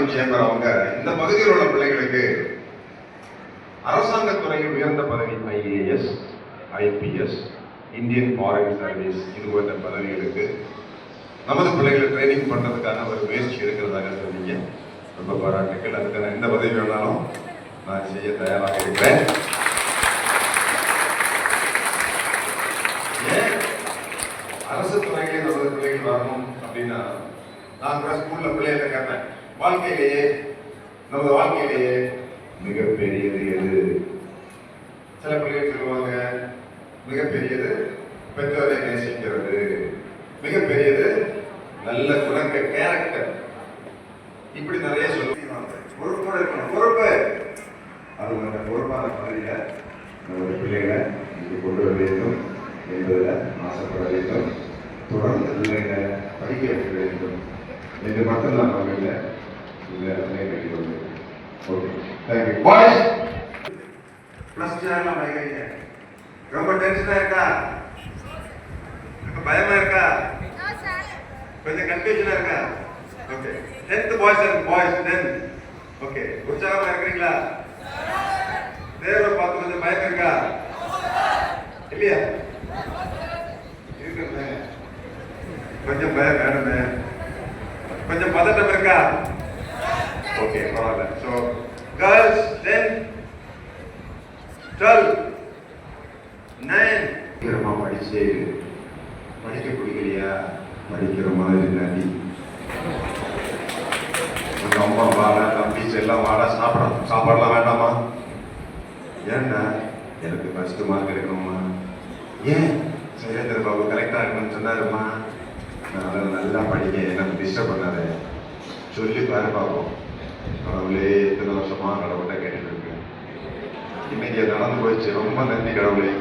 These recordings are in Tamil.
எக்கனாமிக் அவங்க இந்த பகுதியில் உள்ள பிள்ளைகளுக்கு அரசாங்க துறையில் உயர்ந்த பதவி IAS IPS Indian Foreign Service இது போன்ற பதவிகளுக்கு நமது பிள்ளைகளை ட்ரைனிங் பண்ணுறதுக்கான ஒரு முயற்சி இருக்கிறதாக சொன்னீங்க. ரொம்ப பாராட்டுக்கள். அதுக்கான எந்த பதவி வேணாலும் நான் செய்ய தயாராக இருக்கிறேன். அரசு துறையிலே நமது பிள்ளைகள் வரணும் அப்படின்னா நான் கூட ஸ்கூல்ல பிள்ளைகளை கேட்டேன். வாழ்க்கையிலேயே நமது வாழ்க்கையிலேயே மிகப்பெரியது எது? சில பிள்ளைகள் சொல்லுவாங்க மிகப்பெரியது பெற்றோரை நேசிக்கிறது. மிகப்பெரியது நல்ல குணங்கள் கேரக்டர் இப்படி நிறைய சொல்லுவாங்க பொறுப்போட இருக்கணும். பொறுப்பு. அது அந்த பொறுப்பான பகுதியில நம்முடைய பிள்ளைகளை இங்கு கொண்டு வர வேண்டும் என்பதில் ஆசைப்பட வேண்டும். தொடர்ந்து பிள்ளைகளை படிக்க வைக்க வேண்டும். என்று மட்டும்தான் நம்ம இல்லை ரொம்ப டென்ஷனா இருக்கா பயமா இருக்கா கொஞ்சம் கன்ஃபியூஷனா இருக்கா okay tenth boys and boys tenth okay உற்சாகமா இருக்கிறீங்களா தேர்வை பார்த்து கொஞ்சம் பயம் இருக்கா இல்லையா இருக்குங்க கொஞ்சம் பயம் வேணுமே கொஞ்சம் பதட்டம் இருக்கா ஓகே பரவாயில்ல so girls ten twelve nine சீக்கிரமா படிச்சு படிக்க பிடிக்கலையா? படிக்கிற மாதிரி நடி உங்க அம்மா வாடா தம்பி எல்லாம் வாடா சாப்பிட சாப்பாடலாம் வேண்டாமா? ஏன்னா எனக்கு ஃபர்ஸ்ட் மார்க் எடுக்கணுமா? ஏன்? சுரேந்திர பாபு கரெக்டாக இருக்கணும்னு சொன்னாருமா நான் நல்லா படிக்க எனக்கு டிஸ்டர்ப் பண்ணாத. சொல்லி பாரு பார்ப்போம் கடவுளே எத்தனை வருஷமா கடவுள்கிட்ட கேட்டுட்டு இருக்கேன். இன்னைக்கு அது நடந்து போயிடுச்சு. ரொம்ப நன்றி கடவுளே.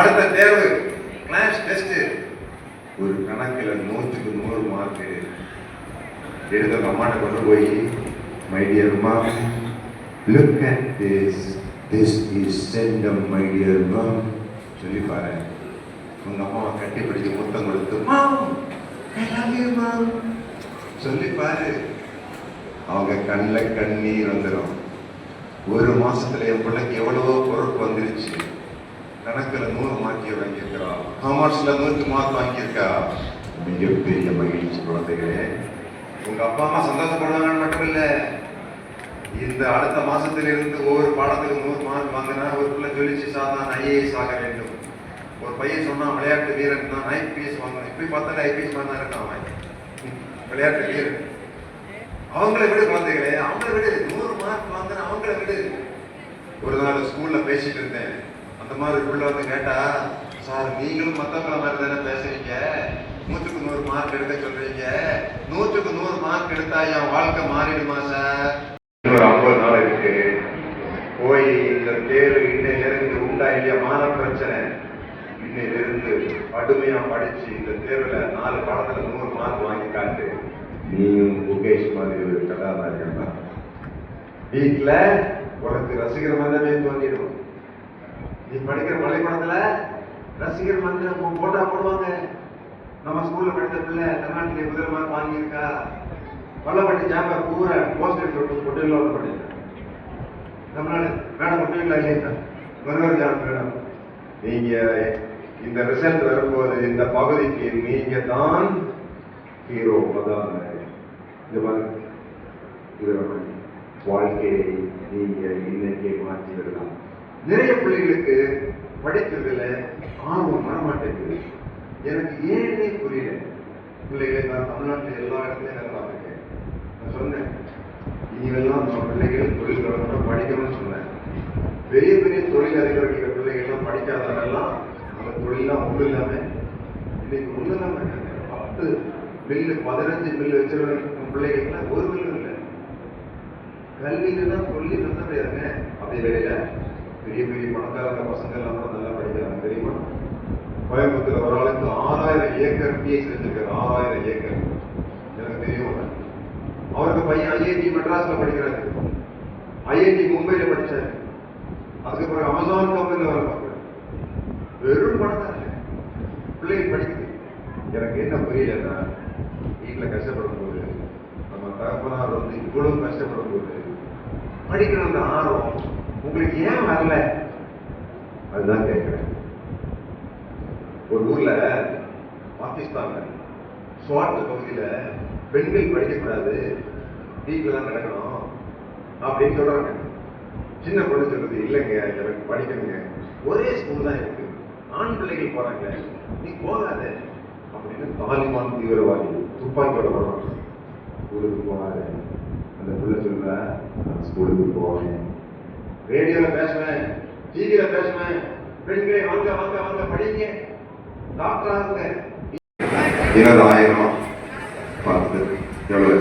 அடுத்த தேர்வு. கிளாஸ் டெஸ்ட் ஒரு கணக்கில் நூற்றுக்கு நூறு மார்க் எடுத்த அம்மாட்ட கொண்டு போய் my dear mom look at this this is centum my dear mom சொல்லி பாரு. உங்க அம்மாவை கட்டி பிடிச்சி முத்தம் கொடுத்து மாம் ஐ லவ் யூ மாம் சொல்லி பாரு. அவங்க கண்ணில் கண்ணீர் வந்துடும் ஒரு மாசத்துல என் பிள்ளைக்கு எவ்வளவோ பொருட்கள் வந்துருச்சு. கணக்குல நூறு மார்க் வாங்கியிருக்கிறா காமர்ஸ்ல நூறு மார்க் வாங்கியிருக்கா? மிகப்பெரிய மகிழ்ச்சி குழந்தைகளே. உங்க அப்பா அம்மா சந்தோஷப்படுவாங்கன்னு மட்டும் இல்ல. இந்த அடுத்த மாசத்துல இருந்து ஒவ்வொரு பாடத்துக்கு நூறு மார்க் வாங்கினா ஒரு பிள்ளை ஜொலிச்சு சாதான் நான் ஐஏஎஸ் ஆக வேண்டும். ஒரு பையன் சொன்னா விளையாட்டு வீரன் தான். ஐபிஎஸ் வாங்கணும். இப்படி பார்த்தாலே ஐபிஎஸ் மாதிரி தான் இருக்கான் அவன். விளையாட்டு வீரர் அவங்கள விடு குழந்தைகளே அவங்கள விடு. நூறு மார்க் வாங்கின அவங்கள விடு. ஒரு நாள் ஸ்கூல்ல பேசிட்டு இருந்தேன். அந்த மாதிரி உள்ள வந்து கேட்டா சார் நீங்களும் மத்தவங்கள மாதிரி தானே பேசுறீங்க? நூற்றுக்கு நூறு மார்க் எடுக்க சொல்றீங்க. நூற்றுக்கு நூறு மார்க் எடுத்தா என் வாழ்க்கை மாறிடுமா சார்? ஒரு ஐம்பது நாள் இருக்கு. போய் இந்த தேர்வு இன்னையிலிருந்து உண்டா இல்லையா மான கடுமையா படிச்சு இந்த தேர்வுல நாலு பாடத்துல நூறு மார்க் வாங்கி காட்டு. நீயும் முகேஷ் மாதிரி ஒரு கதாநாயகன் தான் வீட்டுல உனக்கு ரசிகர் மந்தமே தோன்றிடும். நீ படிக்கிற பள்ளிக்கூடத்துல ரசிகர் மன்றம் போட்டா போடுவாங்க. நம்ம ஸ்கூல்ல படித்த பிள்ளை தமிழ்நாட்டிலே முதல் மார்க் வாங்கியிருக்கா. பள்ளப்பட்டி ஜாம்பர் பூரா போஸ்டர் போட்டு கொட்டையில் ஒன்று பண்ணியிருக்கேன் தமிழ்நாடு மேடம் கொட்டையில் இல்லையா? மருவர் ஜான் மேடம். நீங்க இந்த ரிசல்ட் வரும்போது இந்த பகுதிக்கு நீங்க தான் ஹீரோ அதான் இந்த மாதிரி இதோட வாழ்க்கையை நீங்க இன்னைக்கு மாற்றி விடலாம். நிறைய பிள்ளைகளுக்கு படித்ததுல ஆர்வம் வரமாட்டேங்குது. எனக்கு ஏன்னே புரியல. பிள்ளைகளை நான் தமிழ்நாட்டில் எல்லா இடத்துலையும் வேலை பார்த்துருக்கேன். நான் சொன்னேன் இனிவெல்லாம் நம்ம பிள்ளைகள் தொழில் தொடங்கணும் படிக்கணும்னு சொன்னேன். பெரிய பெரிய தொழில் அதிபர்கள் பிள்ளைகள்லாம் படிக்காதவரெல்லாம் அந்த தொழிலாம் ஒன்றும் இல்லாமல் இன்னைக்கு ஒன்றும் இல்லாமல் பத்து மில்லு பதினஞ்சு மில்லு வச்சிருக்க பிள்ளைகளுக்குலாம் ஒரு மில்லும் இல்லை. கல்வியில தான் சொல்லி நல்லா முடியாதுங்க அதே வேளையில பெரிய பெரிய பணக்காரங்க பசங்க எல்லாம் கூட நல்லா படிக்கிறாங்க தெரியுமா? கோயம்புத்தூர் ஒரு ஆளுக்கு ஆறாயிரம் ஏக்கர் பிஎஸ் வச்சிருக்காரு. ஆறாயிரம் ஏக்கர். எனக்கு தெரியும் அவருக்கு பையன் ஐஐடி மெட்ராஸ்ல படிக்கிறாரு. ஐஐடி மும்பைல படிச்சாரு. அதுக்கப்புறம் அமேசான் கம்பெனியில் வர பார்க்குறாரு. வெறும் பணம் தான்? இல்லை பிள்ளைங்க படிக்குது எனக்கு என்ன புரியலன்னா வீட்டில் கஷ்டப்படும் போது நம்ம தகப்பனார் வந்து இவ்வளவு கஷ்டப்படும் போது படிக்கணும்னு ஆர்வம் உங்களுக்கு ஏன் வரல? அதுதான் கேட்கிறேன். ஒரு ஊர்ல பாகிஸ்தான்ல ஸ்வாட் பகுதியில பெண்கள் படிக்கக்கூடாது வீட்டில் தான் கிடக்கணும் அப்படின்னு சொல்றாங்க. சின்ன பொண்ணு சொல்றது இல்லைங்க எனக்கு படிக்கணுங்க. ஒரே ஸ்கூல் தான் இருக்கு ஆண் பிள்ளைகள் போறாங்க நீ போகாத. அப்படின்னு தாலிபான் தீவிரவாதி துப்பாக்கியோட வர்றான் ஸ்கூலுக்கு போகாத அந்த பிள்ளை சொல்ற நான் ஸ்கூலுக்கு போவேன். ரேடியோல பேசுவேன் டிவியில பேசுவேன். பெண்களை வாங்க வாங்க வாங்க படிங்க. டாக்டர் ஆகுங்க இருபது ஆயிரம் எவ்வளோ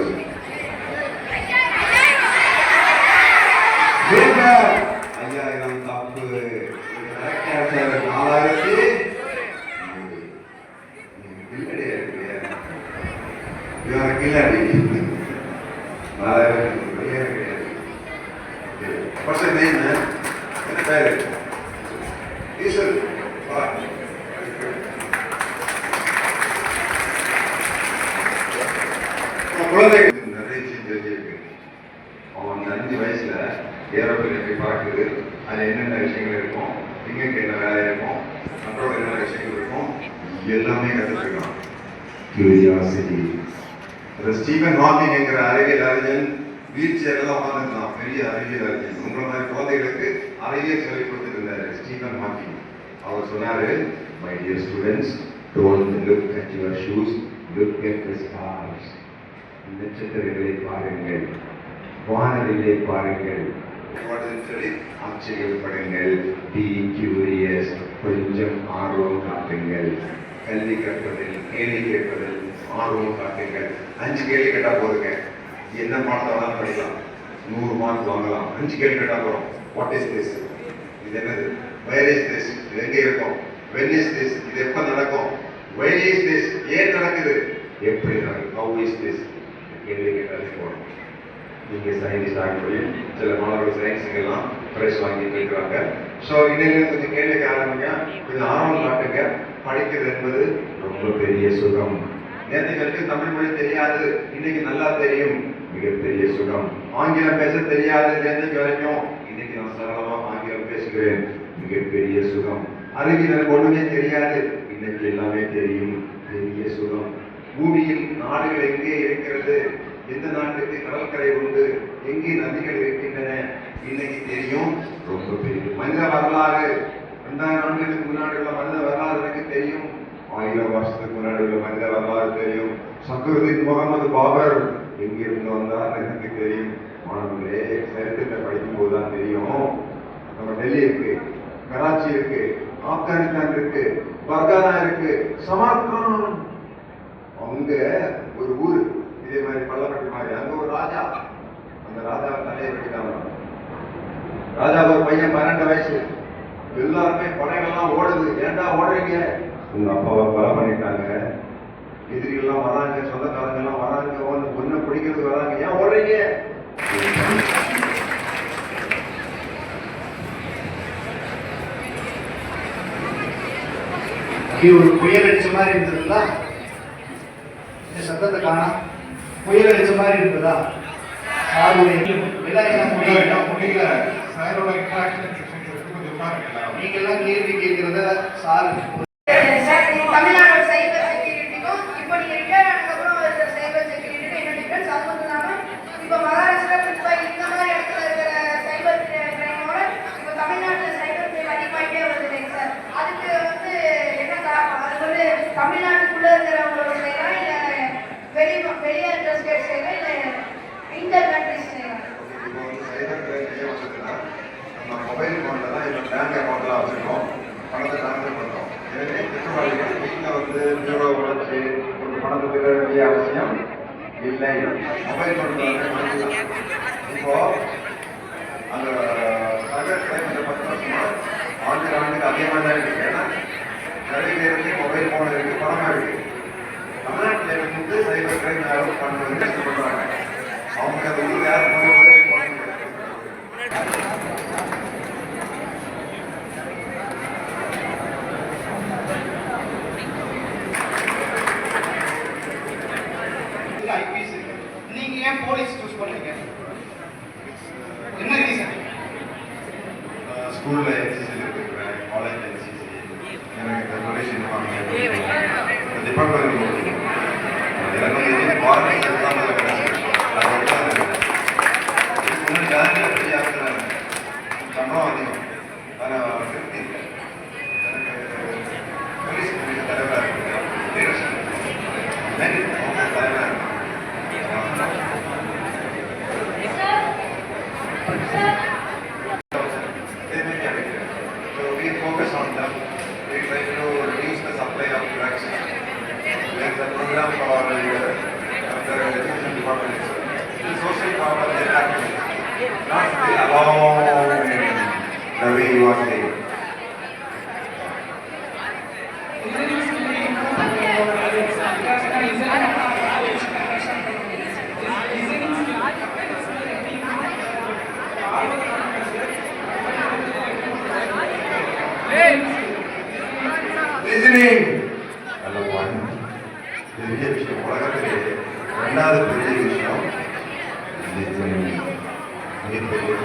What's your name, man? என்ன பேரு? ஈஸ்வர். வா. குழந்தைகளுக்கு நிறைய விஷயம் தெரிஞ்சிருக்கு அவன் அந்த அஞ்சு வயசுல ஏரோப்ளேன் எப்படி பறக்குது அது என்னென்ன விஷயங்கள் இருக்கும் இங்கக்கு என்ன வேலை இருக்கும் கண்ட்ரோல் என்னென்ன விஷயங்கள் இருக்கும் எல்லாமே கற்றுக்கலாம் கியூரியாசிட்டி அந்த ஸ்டீவன் ஹாக்கிங் என்கிற அறிவியல் அறிஞன் வீல் சேர்ல உட்காந்துருந்தான் பெரிய அறிவியல் அறிஞன். உங்களை மாதிரி குழந்தைகளுக்கு அறிவியல் சொல்லிக் கொடுத்துருந்தாரு இருந்தாரு ஸ்டீவன் ஹாக்கிங். அவர் சொன்னாரு my dear students don't look at your shoes look at the stars நட்சத்திரங்களை பாருங்கள். வானவில்லை பாருங்கள். ஆச்சரியப்படுங்கள் பி கியூரியஸ் கொஞ்சம் ஆர்வம் காட்டுங்கள். கல்வி கற்பதில் கேள்வி கேட்பதில் ஆர்வம் காட்டுங்கள் அஞ்சு கேள்வி கேட்டா போதுங்க. என்ன பாடத்தை வேணாலும் படிக்கலாம். நூறு மார்க் வாங்கலாம். அஞ்சு கேள்வி கேட்டா போறோம் வாட் இஸ் திஸ் இது என்னது? வேர் இஸ் திஸ் இது எங்க இருக்கும்? வென் இஸ் திஸ் இது எப்ப நடக்கும்? வை இஸ் திஸ் ஏன் நடக்குது? எப்படி நடக்கும் ஹவு இஸ் திஸ் கேள்வி கேட்டாலே போறோம் நீங்கள் சயின்டிஸ்ட் ஆக முடியும் சில மாணவர்கள் சயின்ஸுக்கெல்லாம் ப்ரைஸ் வாங்கி வாங்கிட்டு இருக்கிறாங்க ஸோ இன்னும் கொஞ்சம் கேள்வி ஆரம்பிங்க. கொஞ்சம் ஆர்வம் காட்டுங்க. படிக்கிறது என்பது ரொம்ப பெரிய சுகம். நேற்று வரைக்கும் தமிழ் மொழி தெரியாது. இன்னைக்கு நல்லா தெரியும். மிகப்பெரிய சுகம். ஆங்கிலம் பேச தெரியாது நேற்றைக்கு வரைக்கும். இன்னைக்கு நான் சரளமா ஆங்கிலம் பேசுகிறேன். மிகப்பெரிய சுகம். அறிவியல் ஒண்ணுமே தெரியாது. இன்னைக்கு எல்லாமே தெரியும். பெரிய சுகம். பூமியில் நாடுகள் எங்கே இருக்கிறது? எந்த நாட்டுக்கு கடற்கரை உண்டு? எங்கே நதிகள் இருக்கின்றன? இன்னைக்கு தெரியும். ரொம்ப பெரிய. மனித வரலாறு. ரெண்டாயிரம் ஆண்டுகளுக்கு முன்னாடி உள்ள மனித வரலாறு எனக்கு தெரியும். ஆயிரம் வருஷத்துக்கு முன்னாடி உள்ள மனித வரலாறு தெரியும். சக்கரத்தின் முகமது பாபர் எங்கிருந்து வந்தார் எனக்கு தெரியும். மாணவர்களே சரித்திரத்தை படிக்கும் போது தான் தெரியும். நம்ம டெல்லி இருக்கு கராச்சி இருக்கு ஆப்கானிஸ்தான் இருக்கு பர்கானா இருக்கு சமர்கான். அங்க ஒரு ஊர் இதே மாதிரி பள்ளப்பட்டி மாதிரி. அங்க ஒரு ராஜா. அந்த ராஜா தலையை வெட்டிட்டாங்க ராஜா ஒரு பையன் பன்னெண்டு வயசு. எல்லாருமே படைகள்லாம் ஓடுது. ஏன்டா ஓடுறீங்க? உங்க அப்பாவை கொலை பண்ணிட்டாங்க. எதிரிகள்லாம் வராங்க சொந்தக்காரங்க எல்லாம் வராங்க ஒன்று ஒன்னு பிடிக்கிறது வராங்க. ஏன் ஓடுறீங்க? இது ஒரு புயல் அடிச்ச மாதிரி இருந்ததுங்களா? இந்த சத்தத்தை காணா. புயல் அடிச்ச மாதிரி இருந்ததா? சாருடைய என்ன கொஞ்சம் நீங்க கேள்வி கேட்கிறத சார் தமிழ்நாடு சைபர் செக்யூரிட்டிக்கும் இப்போ நீங்கள் ரிட்டையர் ஆனதுக்கப்புறம் சைபர் செக்யூரிட்டிக்கும் என்ன டிஃபரன்ஸ் இப்போ மகாராஷ்டிரா இப்போ இந்த மாதிரி இடத்துல இருக்கிற சைபர் கிரைமோட இப்போ தமிழ்நாட்டில் சைபர் கிரைம் அதிகமாகிட்டே வருது இல்லைங்க சார். அதுக்கு வந்து என்ன காரணம்? அது வந்து தமிழ்நாட்டுக்குள்ள இருக்கிறவங்களோட செய்யலாம் இல்ல வெளி வெளியே இருக்கிற ஸ்டேட் செய்யலாம் இன்டர் கண்ட்ரிஸ் செய்யலாம் இப்போ வந்து சைபர் கிரைம் ஏன் வந்ததுன்னா நம்ம மொபைல் ஃபோனில் தான் இப்போ பேங்க் அக்கௌண்ட்லாம் வச்சுருக்கோம். பணத்தை ட்ரான்ஸ்ஃபர் பண்ணுறோம் எனவே குற்றவாளிகள் வீட்டில் வந்து பியூரோ உழைச்சி ஒரு பணத்தை வேண்டிய அவசியம் இல்லை மொபைல் ஃபோன் இப்போ அந்த சைபர் கிரைம் பத்து வருஷமா ஆண்டு ஆண்டுக்கு அதிகமாக தான் இருக்கு ஏன்னா ஸ்கூலில் என்சிசி எடுத்துருக்கிறேன் காலேஜ் என்சிசி எனக்கு டெக்கரேஷன் பண்ணி டிபார்ட்மெண்ட் எனக்கு மார்னிங் எக்ஸாமில் கிடைச்சிருக்கு. ஜாலியாக யாத்திரை சம்பளம் அதிகம். ரஜினி நல்ல பாயிண்ட் இது பெரிய விஷயம். உலகத்திலே ரெண்டாவது பெரிய விஷயம். மிகப்பெரிய